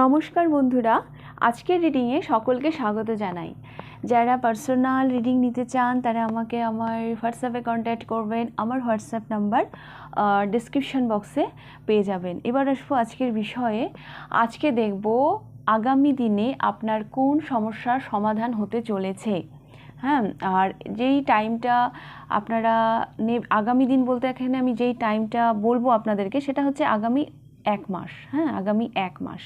নমস্কার বন্ধুরা, আজকের রিডিংয়ে সকলকে স্বাগত জানাই। যারা পার্সোনাল রিডিং নিতে চান, তারা আমাকে আমার হোয়াটসঅ্যাপে কন্ট্যাক্ট করবেন, আমার হোয়াটসঅ্যাপ নাম্বার ডিসক্রিপশন বক্সে পেয়ে যাবেন। এবার আসব আজকের বিষয়ে। আজকে দেখব আগামী দিনে আপনার কোন সমস্যার সমাধান হতে চলেছে। হ্যাঁ আর যেই টাইমটা আপনারা নে, আগামী দিন বলতে এখানে আমি যেই টাইমটা বলব আপনাদেরকে, সেটা হচ্ছে আগামী এক মাস হ্যাঁ আগামী এক মাস।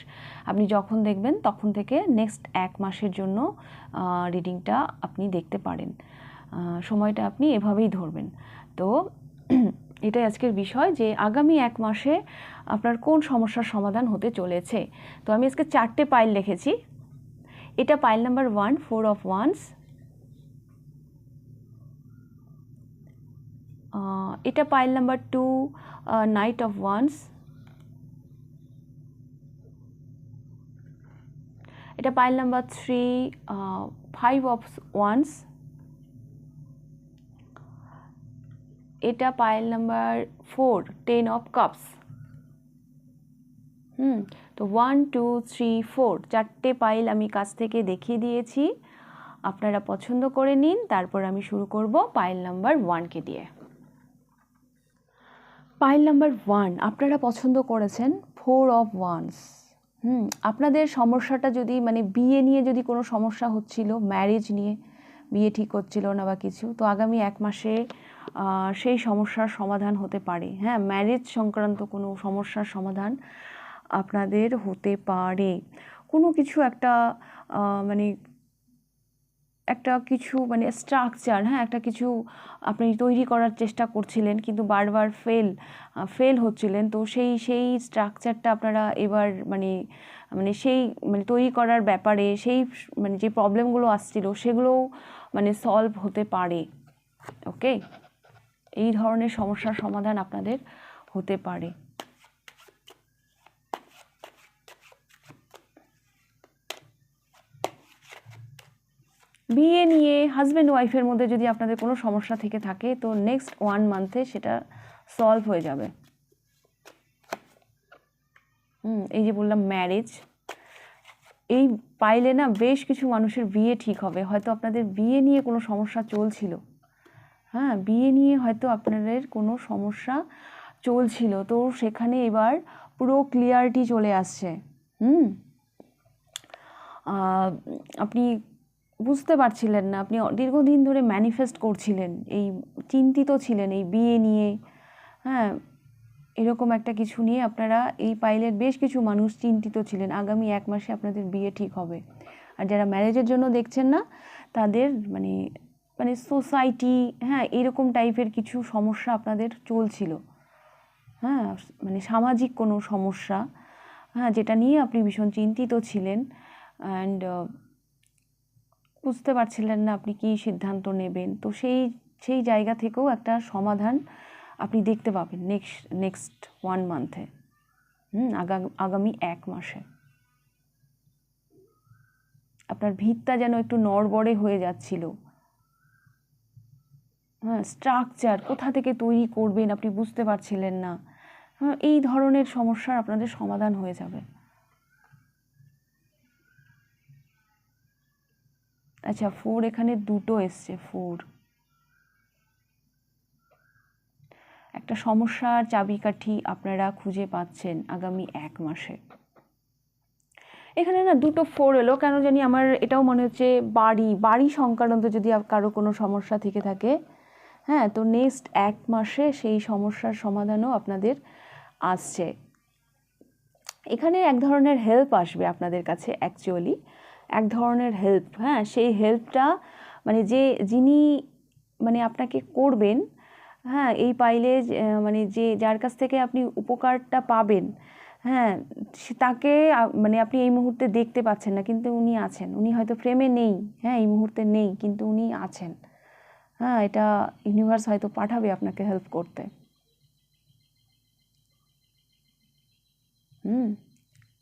আপনি যখন দেখবেন, তখন থেকে নেক্সট এক মাসের জন্য রিডিংটা আপনি দেখতে পারেন। সময়টা আপনি এভাবেই ধরবেন। তো এটাই আজকের বিষয় যে, আগামী এক মাসে আপনার কোন সমস্যার সমাধান হতে চলেছে। তো আমি আজকে চারটে পাইল লিখেছি। এটা pile number one, four of wands. এটা pile number two knight of wands. এটা pile number three five of wands এটা pile number four ten of cups hmm তো ওয়ান টু থ্রি ফোর চারটে পাইল আমি কাছ থেকে দেখিয়ে দিয়েছি। আপনারা পছন্দ করে নিন, তারপর আমি শুরু করব পাইল নাম্বার ওয়ানকে দিয়ে। পাইল নাম্বার ওয়ান আপনারা পছন্দ করেছেন ফোর অফ ওয়ান্স হুম, আপনাদের সমস্যাটা যদি মানে বিয়ে নিয়ে যদি কোনো সমস্যা হচ্ছিল ম্যারেজ নিয়ে বিয়ে ঠিক হচ্ছিল না বা কিছু, তো আগামী এক মাসে সেই সমস্যার সমাধান হতে পারে। হ্যাঁ ম্যারেজ সংক্রান্ত কোনো সমস্যার সমাধান আপনাদের হতে পারে। কোনো কিছু একটা মানে একটা কিছু মানে স্ট্রাকচার হ্যাঁ একটা কিছু আপনি তৈরি করার চেষ্টা করছিলেন কিন্তু বারবার ফেল ফেল হচ্ছিলেন। তো সেই সেই স্ট্রাকচারটা আপনারা এবার মানে মানে সেই মানে তৈরি করার ব্যাপারে সেই মানে যে প্রবলেমগুলো আসছিল সেগুলোও মানে সলভ হতে পারে ওকে এই ধরনের সমস্যার সমাধান আপনাদের হতে পারে। বিয়ে নিয়ে হাজব্যান্ড ওয়াইফের মধ্যে যদি আপনাদের কোনো সমস্যা থেকে থাকে, তো নেক্সট ওয়ান মান্থে সেটা সলভ হয়ে যাবে। হুম, এই যে বললাম ম্যারেজ এই পাইলে না বেশ কিছু মানুষের বিয়ে ঠিক হবে। হয়তো আপনাদের বিয়ে নিয়ে কোনো সমস্যা চলছিল। হ্যাঁ বিয়ে নিয়ে হয়তো আপনাদের কোনো সমস্যা চলছিল। তো সেখানে এবার পুরো ক্লিয়ারিটি চলে আসছে। হুম আপনি বুঝতে পারছিলেন না। আপনি দীর্ঘদিন ধরে ম্যানিফেস্ট করছিলেন। এই চিন্তিত ছিলেন এই বিয়ে নিয়ে। হ্যাঁ এরকম একটা কিছু নিয়ে আপনারা এই পাইলের বেশ কিছু মানুষ চিন্তিত ছিলেন। আগামী এক মাসে আপনাদের বিয়ে ঠিক হবে। আর যারা ম্যারেজের জন্য দেখছেন না, তাদের মানে মানে সোসাইটি হ্যাঁ এরকম টাইপের কিছু সমস্যা আপনাদের চলছিল। হ্যাঁ মানে সামাজিক কোনো সমস্যা হ্যাঁ যেটা নিয়ে আপনি ভীষণ চিন্তিত ছিলেন। অ্যান্ড বুঝতে পারছিলেন না আপনি কী সিদ্ধান্ত নেবেন। তো সেই সেই জায়গা থেকেও একটা সমাধান আপনি দেখতে পাবেন নেক্সট নেক্সট ওয়ান মান্থে। হুম, আগা- আগামী এক মাসে। আপনার ভিতটা যেন একটু নড়বড়ে হয়ে যাচ্ছিল। হ্যাঁ স্ট্রাকচার কোথা থেকে তৈরি করবেন আপনি বুঝতে পারছিলেন না। হ্যাঁ এই ধরনের সমস্যার আপনাদের সমাধান হয়ে যাবে। আচ্ছা ফোর এখানে দুটো এসছে ফোর একটা সমস্যার চাবিকাঠি আপনারা খুঁজে পাচ্ছেন আগামী এক মাসে। এখানে না দুটো ফোর এলো, কেন জানি আমার এটাও মনে হচ্ছে বাড়ি বাড়ি সংক্রান্ত যদি কারও কোনো সমস্যা থেকে থাকে হ্যাঁ তো নেক্সট এক মাসে সেই সমস্যার সমাধানও আপনাদের আসছে। এখানে এক ধরনের হেল্প আসবে আপনাদের কাছে অ্যাকচুয়ালি এক ধরনের হেল্প হ্যাঁ? সেই হেল্পটা মানে যে যিনি মানে আপনাকে করবেন হ্যাঁ? এই পাইলে মানে যে, যার কাছ থেকে আপনি উপকারটা পাবেন হ্যাঁ? তাকে মানে আপনি এই মুহূর্তে দেখতে পাচ্ছেন না, কিন্তু উনি আছেন। উনি হয়তো ফ্রেমে নেই হ্যাঁ? এই মুহূর্তে নেই, কিন্তু উনি আছেন। হ্যাঁ? এটা ইউনিভার্স হয়তো পাঠাবে আপনাকে হেল্প করতে। হুম?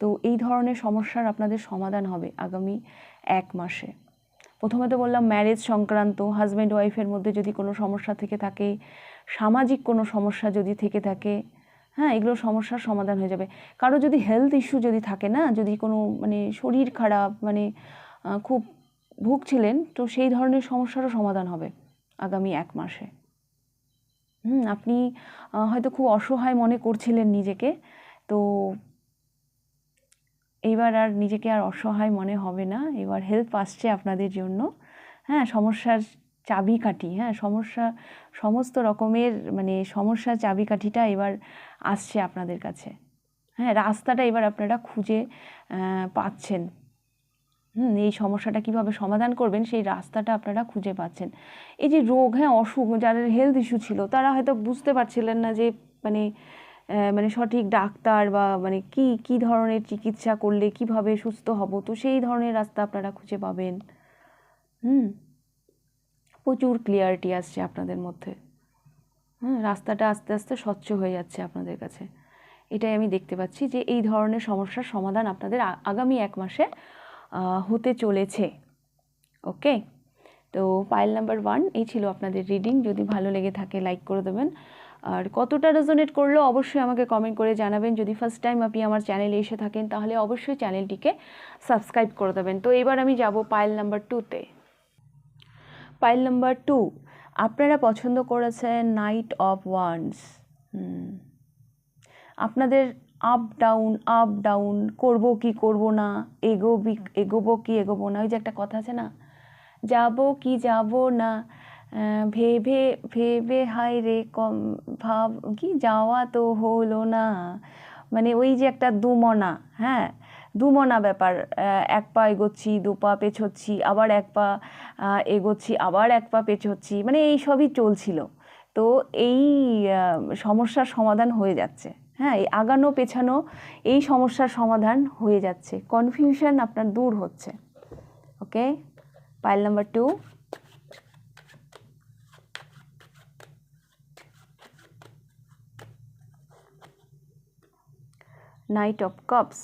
তো এই ধরনের সমস্যার আপনাদের সমাধান হবে আগামী এক মাসে। প্রথমে তো বললাম ম্যারেজ সংক্রান্ত হাজব্যান্ড ওয়াইফের মধ্যে যদি কোনো সমস্যা থেকে থাকে, সামাজিক কোনো সমস্যা যদি থেকে থাকে হ্যাঁ এগুলো সমস্যার সমাধান হয়ে যাবে। কারও যদি হেলথ ইস্যু যদি থাকে না, যদি কোনো মানে শরীর খারাপ মানে খুব ভুগছিলেন, তো সেই ধরনের সমস্যারও সমাধান হবে আগামী এক মাসে। হুম, আপনি হয়তো খুব অসহায় মনে করছিলেন নিজেকে, তো এইবার আর নিজেকে আর অসহায় মনে হবে না। এবার হেল্প আসছে আপনাদের জন্য। হ্যাঁ সমস্যার চাবিকাঠি। হ্যাঁ সমস্যা, সমস্ত রকমের মানে সমস্যার চাবিকাঠিটা এবার আসছে আপনাদের কাছে। হ্যাঁ রাস্তাটা এবার আপনারা খুঁজে পাচ্ছেন। হুম, এই সমস্যাটা কীভাবে সমাধান করবেন সেই রাস্তাটা আপনারা খুঁজে পাচ্ছেন। এই যে রোগ হ্যাঁ অসুখ, যাদের হেলথ ইস্যু ছিল, তারা হয়তো বুঝতে পারছিলেন না যে মানে মানে সঠিক ডাক্তার বা মানে কি কি ধরনের চিকিৎসা করলে কীভাবে সুস্থ হব? তো সেই ধরনের রাস্তা আপনারা খুঁজে পাবেন। হুম। প্রচুর ক্লিয়ারিটি আসছে আপনাদের মধ্যে। হুম, রাস্তাটা আস্তে আস্তে স্বচ্ছ হয়ে যাচ্ছে আপনাদের কাছে। এটাই আমি দেখতে পাচ্ছি যে এই ধরনের সমস্যার সমাধান আপনাদের আগামী এক মাসে হতে চলেছে। ওকে তো পাইল নাম্বার ওয়ান এই ছিল আপনাদের রিডিং যদি ভালো লেগে থাকে লাইক করে দেবেন। আর কতটা রেজোনেট করল অবশ্যই আমাকে কমেন্ট করে জানাবেন। যদি ফার্স্ট টাইম আপনি আমার চ্যানেলে এসে থাকেন, তাহলে অবশ্যই চ্যানেলটিকে সাবস্ক্রাইব করে দেবেন। তো এবার আমি যাব পাইল নাম্বার টুতে পাইল নাম্বার টু আপনারা পছন্দ করেছেন নাইট অফ ওয়ান্স আপনাদের আপ ডাউন আপ ডাউন করব কি করব না, এগোবি, এগোবো কি এগোবো না, ওই যে একটা কথা আছে না? যাব কি যাব না ভেবে ভেবে হায় রে, কম ভাব, কি যাওয়া তো হলো না। মানে ওই যে একটা দুমনা হ্যাঁ? দুমনা ব্যাপার এক পা এগোচ্ছি, দু পা পেছোচ্ছি, আবার এক পা এগোচ্ছি, আবার এক পা পেছোচ্ছি মানে এই সবই চলছিল। তো এই সমস্যার সমাধান হয়ে যাচ্ছে হ্যাঁ? এই আগানো, পেছানো, এই সমস্যার সমাধান হয়ে যাচ্ছে। কনফিউশন আপনার দূর হচ্ছে। Okay pile number two Knight of Cups.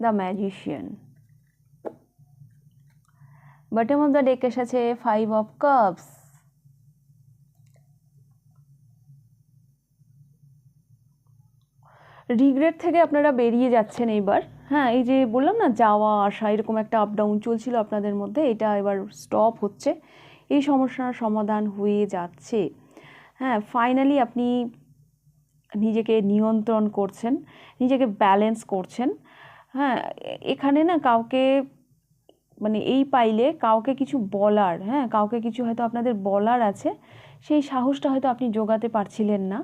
The Magician. Bottom of the deck এসেছে ফাইভ অফ কাপস রিগ্রেট থেকে আপনারা বেরিয়ে যাচ্ছেন এইবার হ্যাঁ এই যে বললাম না, যাওয়া, আসা, এরকম একটা আপ ডাউন চলছিল আপনাদের মধ্যে, এটা এবার স্টপ হচ্ছে এই সমস্যার সমাধান হয়ে যাচ্ছে হ্যাঁ ফাইনালি আপনি নিজেকে নিয়ন্ত্রণ করছেন, নিজেকে ব্যালেন্স করছেন। হ্যাঁ এখানে না কাউকে মানে এই পাইলে কাউকে কিছু বলার হ্যাঁ কাউকে কিছু হয়তো আপনাদের বলার আছে, সেই সাহসটা হয়তো আপনি জোগাতে পারছিলেন না,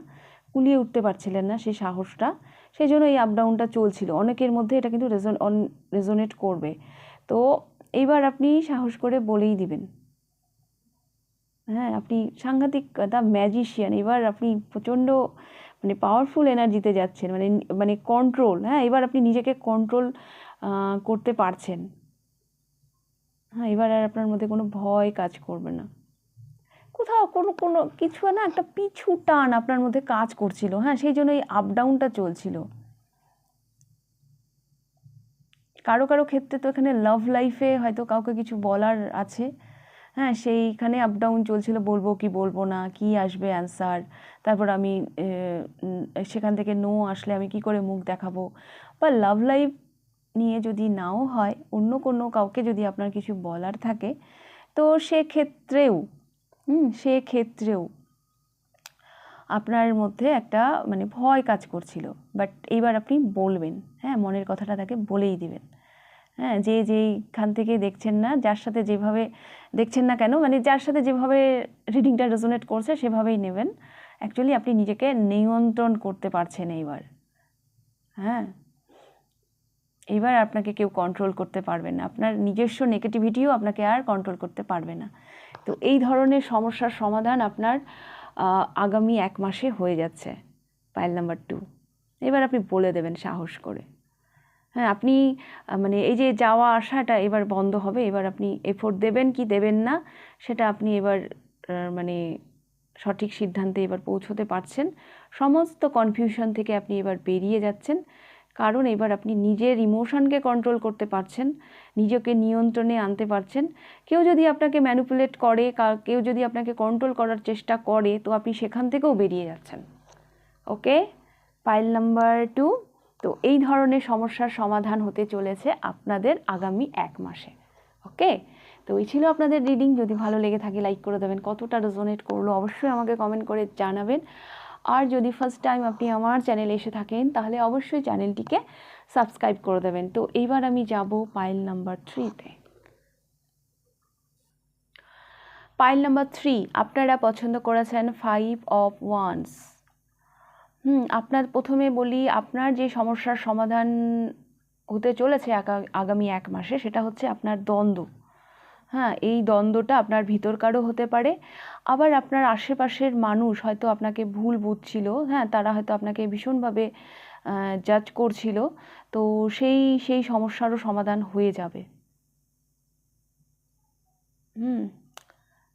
কুলিয়ে উঠতে পারছিলেন না সেই সাহসটা। সেই জন্য এই আপ ডাউনটা চলছিল। অনেকের মধ্যে এটা কিন্তু রেজন অন রেজোনেট করবে। তো এইবার আপনি সাহস করে বলেই দিবেন। হ্যাঁ আপনি সাংঘাতিক দ্য ম্যাজিশিয়ান এবার আপনি প্রচণ্ড মানে পাওয়ারফুল এনার্জিতে যাচ্ছেন মানে মানে কন্ট্রোল হ্যাঁ এবার আপনি নিজেকে কন্ট্রোল করতে পারছেন। হ্যাঁ এবার আর আপনার মধ্যে কোনো ভয় কাজ করবে না। কোথাও কোনো কোনো কিছু না, একটা পিছু টান আপনার মধ্যে কাজ করছিল হ্যাঁ সেই জন্য এই আপ ডাউনটা চলছিল। কারও কারও ক্ষেত্রে তো এখানে লাভ লাইফে হয়তো কাউকে কিছু বলার আছে। হ্যাঁ সেইখানে আপ ডাউন চলছিল, বলব কি বলব না, কি আসবে অ্যান্সার তারপর আমি সেখান থেকে নো আসলে আমি কি করে মুখ দেখাবো? বা লাভ লাইফ নিয়ে যদি নাও হয়, অন্য কোনো কাউকে যদি আপনার কিছু বলার থাকে, তো সেক্ষেত্রেও, হুম, সেক্ষেত্রেও আপনার মধ্যে একটা মানে ভয় কাজ করছিল। বাট এইবার আপনি বলবেন হ্যাঁ মনের কথাটা তাকে বলেই দিবেন। হ্যাঁ যে যেইখান থেকে দেখছেন না, যার সাথে যেভাবে দেখছেন না কেন? মানে যার সাথে যেভাবে রিডিংটা রেজোনেট করছে, সেভাবেই নেবেন। অ্যাকচুয়ালি আপনি নিজেকে নিয়ন্ত্রণ করতে পারছেন এইবার। হ্যাঁ? এবার আপনাকে কেউ কন্ট্রোল করতে পারবে না। আপনার নিজস্ব নেগেটিভিটিও আপনাকে আর কন্ট্রোল করতে পারবে না। তো এই ধরনের সমস্যার সমাধান আপনার আগামী এক মাসে হয়ে যাচ্ছে। পাইল নাম্বার টু এবার আপনি বলে দেবেন সাহস করে। হ্যাঁ আপনি মানে এই যে যাওয়া আসাটা এবার বন্ধ হবে, এবার আপনি এফোর্ট দেবেন কি দেবেন না, সেটা আপনি এবার মানে সঠিক সিদ্ধান্তে এবার পৌঁছতে পারছেন। সমস্ত কনফিউশন থেকে আপনি এবার বেরিয়ে যাচ্ছেন। কারণ এবার আপনি নিজের ইমোশনকে কন্ট্রোল করতে পারছেন, নিজেকে নিয়ন্ত্রণে আনতে পারছেন। কেউ যদি আপনাকে ম্যানুপুলেট করে কেউ যদি আপনাকে কন্ট্রোল করার চেষ্টা করে, তো আপনি সেখান থেকেও বেরিয়ে যাচ্ছেন। ওকে পাইল নাম্বার টু তো এই ধরনের সমস্যার সমাধান হতে চলেছে আপনাদের আগামী এক মাসে, ওকে? তো এই ছিল আপনাদের রিডিং। যদি ভালো লেগে থাকে, লাইক করে দেবেন। কতটা রেজোনেট করল অবশ্যই আমাকে কমেন্ট করে জানাবেন। আর যদি ফার্স্ট টাইম আপনি আমার চ্যানেলে এসে থাকেন, তাহলে অবশ্যই চ্যানেলটিকে সাবস্ক্রাইব করে দেবেন। তো এইবার আমি যাব পাইল নাম্বার থ্রিতে পাইল নাম্বার থ্রি আপনারা পছন্দ করেছেন ফাইভ অফ ওয়ান্স হুম, আপনার প্রথমে বলি, আপনার যে সমস্যার সমাধান হতে চলেছে আগামী এক মাসে, সেটা হচ্ছে আপনার দ্বন্দ্ব। হ্যাঁ এই দ্বন্দ্বটা আপনার ভিতরকারও হতে পারে। আবার আপনার আশেপাশের মানুষ হয়তো আপনাকে ভুল বুঝছিল হ্যাঁ তারা হয়তো আপনাকে ভীষণভাবে জাজ করছিল, তো সেই সেই সমস্যারও সমাধান হয়ে যাবে। হুম,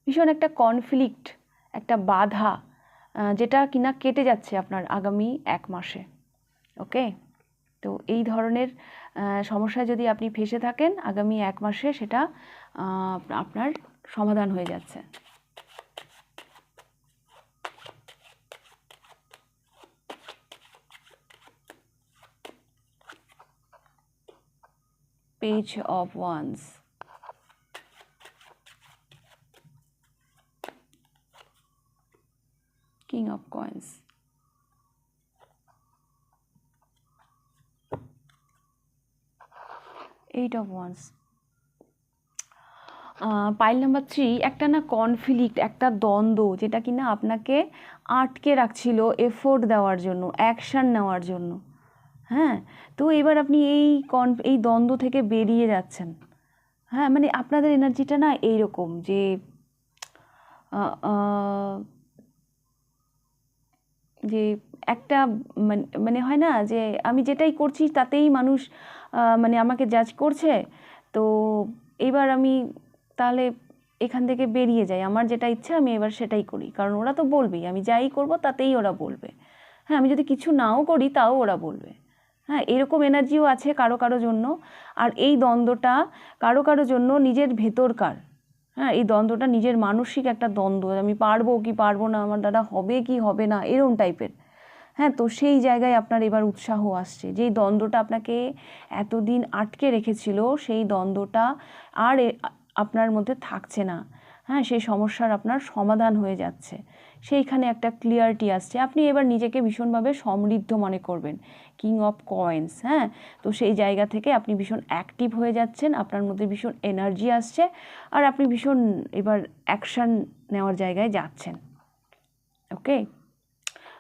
ভীষণ একটা কনফ্লিক্ট একটা বাধা যেটা কিনা কেটে যাচ্ছে আপনার আগামী এক মাসে, ওকে? তো এই ধরনের সমস্যায় যদি আপনি ফেসে থাকেন, আগামী এক মাসে সেটা আপনার সমাধান হয়ে যাচ্ছে। Page of wands king of coins. Eight of wands pile number three একটা না কনফ্লিক্ট একটা দ্বন্দ্ব, যেটা কিনা আপনাকে আটকে রাখছিল এফোর্ট দেওয়ার জন্য অ্যাকশান নেওয়ার জন্য। হ্যাঁ? তো এবার আপনি এই কন এই দ্বন্দ্ব থেকে বেরিয়ে যাচ্ছেন। হ্যাঁ? মানে আপনাদের এনার্জিটা না এইরকম যে যে একটা মানে হয় না যে আমি যেটাই করছি তাতেই মানুষ মানে আমাকে জাজ করছে। তো এবার আমি তাহলে এখান থেকে বেরিয়ে যাই। আমার যেটা ইচ্ছা আমি এবার সেটাই করি। কারণ ওরা তো বলবেই, আমি যাই করব তাতেই ওরা বলবে। হ্যাঁ আমি যদি কিছু নাও করি তাও ওরা বলবে। হ্যাঁ এরকম এনার্জিও আছে কারও কারও জন্য। আর এই দ্বন্দ্বটা কারও কারও জন্য নিজের ভেতরকার। হ্যাঁ এই দ্বন্দ্বটা নিজের মানসিক একটা দ্বন্দ্ব। আমি পারব কি পারব না, আমার দ্বারা হবে কি হবে না, এরম টাইপের। হ্যাঁ তো সেই জায়গায় আপনার এবার উৎসাহ আসছে। যেই দ্বন্দ্বটা আপনাকে এতদিন আটকে রেখেছিল, সেই দ্বন্দ্বটা আর আপনার মধ্যে থাকছে না। হ্যাঁ সেই সমস্যার আপনার সমাধান হয়ে যাচ্ছে। সেইখানে একটা ক্লিয়ারিটি আসছে। আপনি এবার নিজেকে ভীষণভাবে সমৃদ্ধ মনে করবেন। কিং অফ কয়েন্স হ্যাঁ? তো সেই জায়গা থেকে আপনি ভীষণ অ্যাক্টিভ হয়ে যাচ্ছেন, আপনার মধ্যে ভীষণ এনার্জি আসছে আর আপনি ভীষণ এবার অ্যাকশান নেওয়ার জায়গায় যাচ্ছেন। ওকে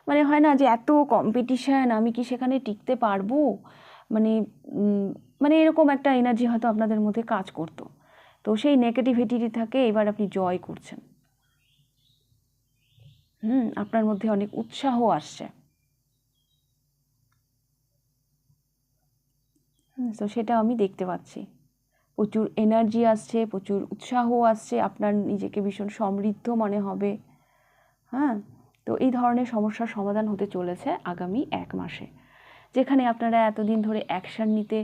মানে হয় না যে এত কম্পিটিশান আমি কি সেখানে টিকতে পারব? মানে মানে এরকম একটা এনার্জি হয়তো আপনাদের মধ্যে কাজ করতো। তো সেই নেগেটিভিটি থাকে এবার আপনি জয় করছেন। হুম, আপনার মধ্যে অনেক উৎসাহ আসছে। তো সেটা আমি দেখতে পাচ্ছি। প্রচুর এনার্জি আসছে, প্রচুর উৎসাহ আসছে, আপনার নিজেকে ভীষণ সমৃদ্ধ মনে হবে। হ্যাঁ তো এই ধরনের সমস্যার সমাধান হতে চলেছে আগামী এক মাসে। যেখানে আপনারা এতদিন ধরে অ্যাকশান নিতে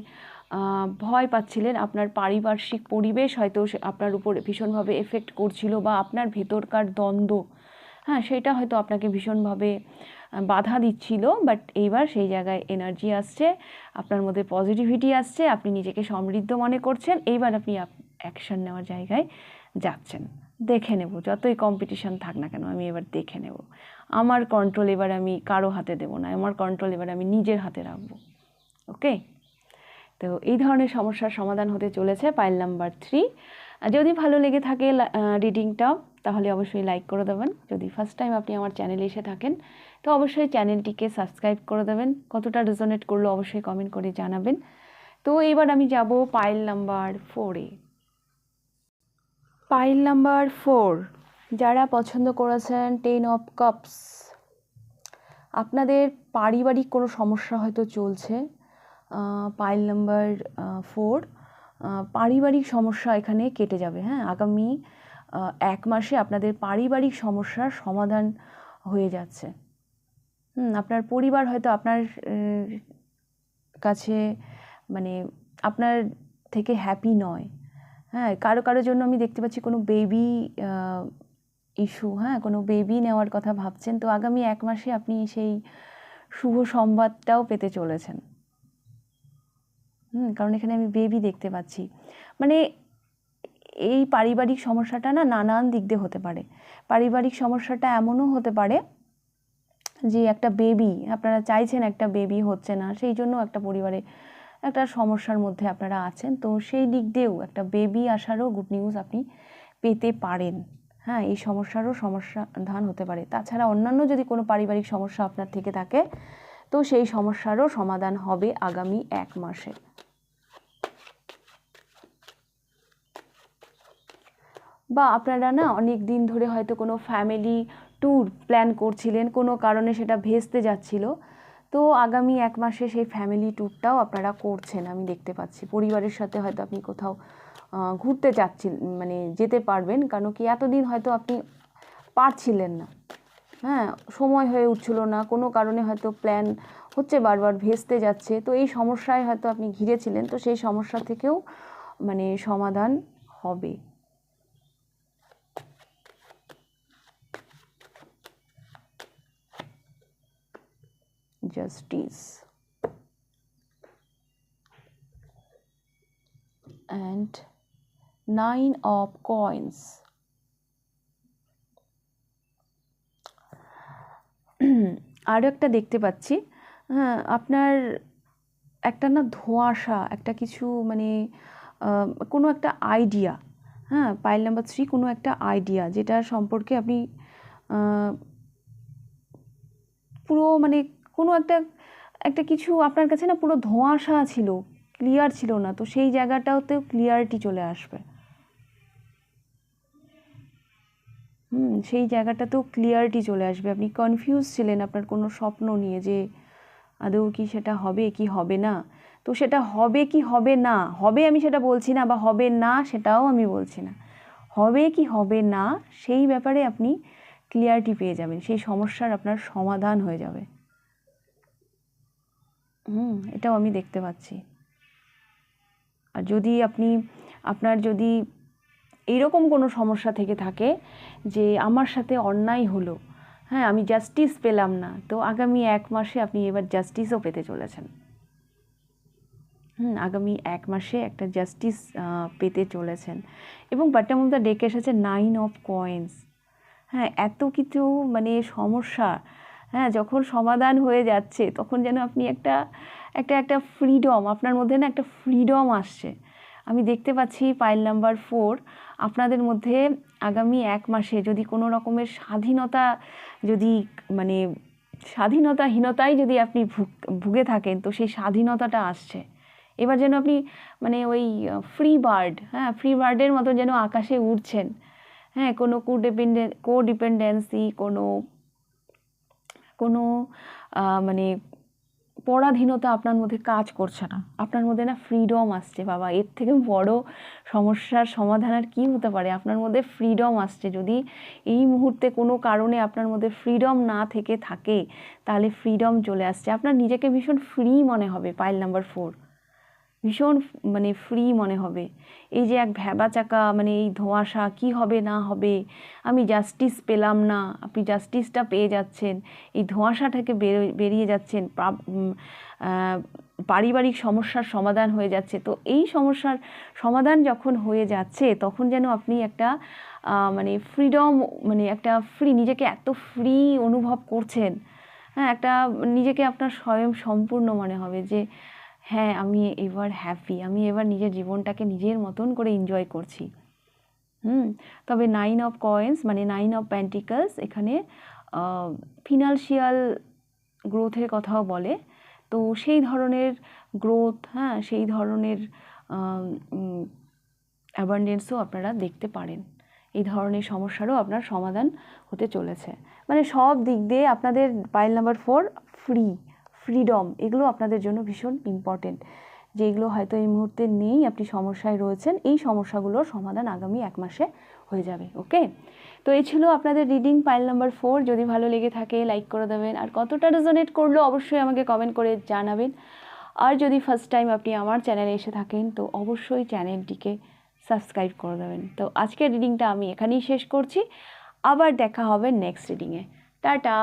ভয় পাচ্ছিলেন, আপনার পারিপার্শ্বিক পরিবেশ হয়তো আপনার উপর ভীষণভাবে এফেক্ট করছিল বা আপনার ভেতরকার দ্বন্দ্ব হ্যাঁ সেটা হয়তো আপনাকে ভীষণভাবে বাধা দিচ্ছিল বাট এইবার সেই জায়গায় এনার্জি আসছে, আপনার মধ্যে পজিটিভিটি আসছে, আপনি নিজেকে সমৃদ্ধ মনে করছেন, এইবার আপনি অ্যাকশান নেওয়ার জায়গায় যাচ্ছেন। দেখে নেব, যতই কম্পিটিশান থাক না কেন, আমি এবার দেখে নেব। আমার কন্ট্রোল এবার আমি কারও হাতে দেবো না, আমার কন্ট্রোল এবার আমি নিজের হাতে রাখব ওকে তো এই ধরনের সমস্যার সমাধান হতে চলেছে পাইল নাম্বার থ্রি যদি ভালো লেগে থাকে রিডিংটা তাহলে অবশ্যই লাইক করে দেবেন। যদি ফার্স্ট টাইম আপনি আমার চ্যানেলে এসে থাকেন, তো অবশ্যই চ্যানেলটিকে সাবস্ক্রাইব করে দেবেন। কতটা রেজোনেট করল অবশ্যই কমেন্ট করে জানাবেন। তো এবার আমি যাব পাইল নাম্বার ফোরে পাইল নাম্বার ফোর যারা পছন্দ করেছেন টেন অফ কাপস আপনাদের পারিবারিক কোনো সমস্যা হয়তো চলছে পাইল নাম্বার ফোর পারিবারিক সমস্যা এখানে কেটে যাবে হ্যাঁ? আগামী এক মাসে আপনাদের পারিবারিক সমস্যার সমাধান হয়ে যাচ্ছে। হুম, আপনার পরিবার হয়তো আপনার কাছে মানে আপনার থেকে হ্যাপি নয়। হ্যাঁ কারও কারও জন্য আমি দেখতে পাচ্ছি কোনো বেবি ইস্যু হ্যাঁ? কোনো বেবি নেওয়ার কথা ভাবছেন, তো আগামী এক মাসে আপনি সেই শুভ সংবাদটাও পেতে চলেছেন। হুম, কারণ এখানে আমি বেবি দেখতে পাচ্ছি। মানে এই পারিবারিক সমস্যাটা না নানান দিক দিয়ে হতে পারে। পারিবারিক সমস্যাটা এমনও হতে পারে যে একটা বেবি আপনারা চাইছেন একটা বেবি হচ্ছে না, সেই জন্য একটা পরিবারে একটা সমস্যার মধ্যে আপনারা আছেন। তো সেই দিক দিয়েও একটা বেবি আসারও গুড নিউজ আপনি পেতে পারেন। হ্যাঁ এই সমস্যারও সমাধান হতে পারে। তাছাড়া অন্যান্য যদি কোনো পারিবারিক সমস্যা আপনার থেকে থাকে, তো সেই সমস্যারও সমাধান হবে আগামী এক মাসে। বা আপনারা না অনেক দিন ধরে হয়তো কোনো ফ্যামিলি ট্যুর প্ল্যান করছিলেন, কোনো কারণে সেটা ভেস্তে যাচ্ছিল। তো আগামী এক মাসে সেই ফ্যামিলি ট্যুরটাও আপনারা করছেন, আমি দেখতে পাচ্ছি। পরিবারের সাথে হয়তো আপনি কোথাও ঘুরতে যাচ্ছেন মানে যেতে পারবেন, কারণ কি এতদিন হয়তো আপনি পারছিলেন না। হ্যাঁ সময় হয়ে উঠছিল না, কোনো কারণে হয়তো প্ল্যান হচ্ছে বারবার ভেস্তে যাচ্ছে। তো এই সমস্যায় হয়তো আপনি ঘিরেছিলেন, তো সেই সমস্যা থেকেও মানে সমাধান হবে। Justice and nine of coins. আরও একটা দেখতে পাচ্ছি। হ্যাঁ আপনার একটা না ধোঁয়াশা, একটা কিছু মানে কোনো একটা আইডিয়া হ্যাঁ পাইল নাম্বার থ্রি কোনো একটা আইডিয়া যেটা সম্পর্কে আপনি পুরো মানে কোনো একটা একটা কিছু আপনার কাছে না পুরো ধোঁয়াশা ছিল ক্লিয়ার ছিল না, তো সেই জায়গাটাতেও ক্লিয়ারিটি চলে আসবে। হুম, সেই জায়গাটাতেও ক্লিয়ারিটি চলে আসবে। আপনি কনফিউজ ছিলেন আপনার কোনো স্বপ্ন নিয়ে যে আদৌ কি সেটা হবে, কি হবে না। তো সেটা হবে কি হবে না, হবে আমি সেটা বলছি না বা হবে না সেটাও আমি বলছি না। হবে কি হবে না, সেই ব্যাপারে আপনি ক্লিয়ারিটি পেয়ে যাবেন, সেই সমস্যার আপনার সমাধান হয়ে যাবে। হুম, এটাও আমি দেখতে পাচ্ছি। আর যদি আপনি, আপনার যদি এইরকম কোনো সমস্যা থেকে থাকে যে আমার সাথে অন্যায় হলো হ্যাঁ আমি জাস্টিস পেলাম না, তো আগামী এক মাসে আপনি এবার জাস্টিসও পেতে চলেছেন। হুম, আগামী এক মাসে একটা জাস্টিস পেতে চলেছেন। এবং বাট্টার মধ্যে ডেকে এসেছে নাইন অফ কয়েন্স হ্যাঁ এত কিছু মানে সমস্যা। হ্যাঁ যখন সমাধান হয়ে যাচ্ছে, তখন যেন আপনি একটা একটা একটা ফ্রিডম আপনার মধ্যে না একটা ফ্রিডম আসছে। আমি দেখতে পাচ্ছি পাইল নাম্বার ফোর আপনাদের মধ্যে আগামী এক মাসে যদি কোনো রকমের স্বাধীনতা যদি মানে স্বাধীনতাহীনতায় যদি আপনি ভুগে থাকেন, তো সেই স্বাধীনতাটা আসছে। এবার যেন আপনি মানে ওই ফ্রি বার্ড হ্যাঁ ফ্রি বার্ডের মতো যেন আকাশে উড়ছেন। হ্যাঁ কোনো কো ডিপেন্ডেন্ট কো ডিপেন্ডেন্সি কোনো কোনো মানে পরাধীনতা আপনার মধ্যে কাজ করছে না। আপনার মধ্যে না ফ্রিডম আসছে, বাবা। এর থেকে বড় সমস্যার সমাধান আর কী হতে পারে? আপনার মধ্যে ফ্রিডম আসছে। যদি এই মুহূর্তে কোনো কারণে আপনার মধ্যে ফ্রিডম না থেকে থাকে, তাহলে ফ্রিডম চলে আসছে। আপনার নিজেকে ভীষণ ফ্রি মনে হবে পাইল নাম্বার ফোর ভীষণ মানে ফ্রি মনে হবে। এই যে এক ভ্যাবা চাকা মানে এই ধোঁয়াশা, কি হবে না হবে, আমি জাস্টিস পেলাম না, আপনি জাস্টিসটা পেয়ে যাচ্ছেন। এই ধোঁয়াশাটাকে বেরিয়ে যাচ্ছেন পারিবারিক সমস্যার সমাধান হয়ে যাচ্ছে। তো এই সমস্যার সমাধান যখন হয়ে যাচ্ছে, তখন যেন আপনি একটা মানে ফ্রিডম মানে একটা ফ্রি নিজেকে এত ফ্রি অনুভব করছেন হ্যাঁ একটা নিজেকে আপনার স্বয়ং সম্পূর্ণ মনে হবে যে হ্যাঁ আমি এবার হ্যাপি আমি এবার নিজের জীবনটাকে নিজের মতন করে এনজয় করছি। হুম, তবে নাইন অফ কয়েন্স মানে নাইন অফ প্যান্টিকালস এখানে ফিনান্সিয়াল গ্রোথের কথাও বলে। তো সেই ধরনের গ্রোথ হ্যাঁ সেই ধরনের অ্যাবান্ডেন্সও আপনারা দেখতে পারেন। এই ধরনের সমস্যারও আপনার সমাধান হতে চলেছে। মানে সব দিক দিয়ে আপনাদের pile number four free freedom এগুলো আপনাদের জন্য ভীষণ ইম্পর্টেন্ট যেগুলো হয়তো এই মুহূর্তে নেই, আপনি সমস্যায় রয়েছেন, এই সমস্যাগুলোর সমাধান আগামী এক মাসে হয়ে যাবে ওকে তো এই ছিল আপনাদের রিডিং পাইল নাম্বার ফোর যদি ভালো লেগে থাকে লাইক করে দেবেন, আর কতটা রেজোনেট করল অবশ্যই আমাকে কমেন্ট করে জানাবেন। আর যদি ফার্স্ট টাইম আপনি আমার চ্যানেলে এসে থাকেন, তো অবশ্যই চ্যানেলটিকে সাবস্ক্রাইব করে দেবেন। তো আজকের রিডিংটা আমি এখানেই শেষ করছি। আবার দেখা হবে নেক্সট রিডিংয়ে টাটা!